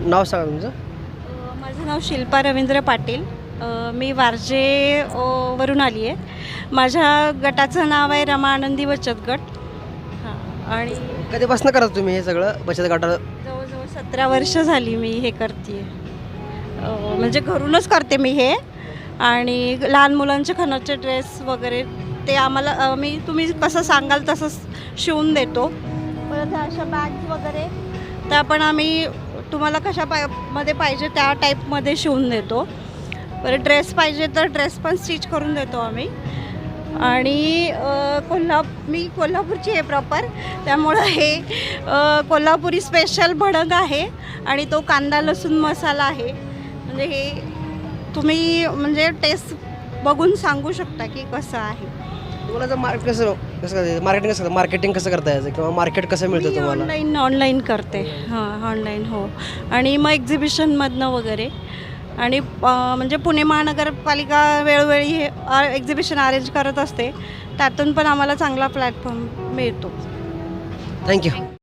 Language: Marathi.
नाव सांगा तुमचं. माझं नाव शिल्पा रवींद्र पाटील. अ, मी वारजे अ, वरून आली आहे. माझ्या गटाचं नाव आहे रमा आनंदी बचत गट. हां आणि कधीपासून करता तुम्ही हे सगळं बचत गटाला? जवळजवळ सतरा वर्ष झाली मी हे करते म्हणजे घरूनच करते मी हे. आणि लहान मुलांचे खणाचे ड्रेस वगैरे ते आम्हाला अ, मी तुम्ही कसं सांगाल तसं शिवून देतो. परत अशा बॅग्स वगैरे त्या पण आम्ही तुम्हाला कशा पायमध्ये पाहिजे त्या टाईपमध्ये शिवून देतो. परत ड्रेस पाहिजे तर ड्रेस पण स्टिच करून देतो आम्ही. आणि कोल्हा मी कोल्हापूरची आहे प्रॉपर त्यामुळं हे कोल्हापुरी स्पेशल भडंग आहे आणि तो कांदा लसूण मसाला आहे. म्हणजे हे तुम्ही म्हणजे टेस्ट बघून सांगू शकता की कसं आहे. तुम्हाला जर मार्केट कसं कसं करायचं मार्केटिंग कसं मार्केटिंग कसं करता यायचं? किंवा मार्केट कसं मिळतं तुम्हाला? ऑनलाईन ऑनलाईन करते. हां ऑनलाईन हो. आणि मग एक्झिबिशनमधनं वगैरे. आणि अ, म्हणजे पुणे महानगरपालिका वेळोवेळी हे एक्झिबिशन अरेंज करत असते. त्यातून पण आम्हाला चांगला प्लॅटफॉर्म मिळतो. थँक्यू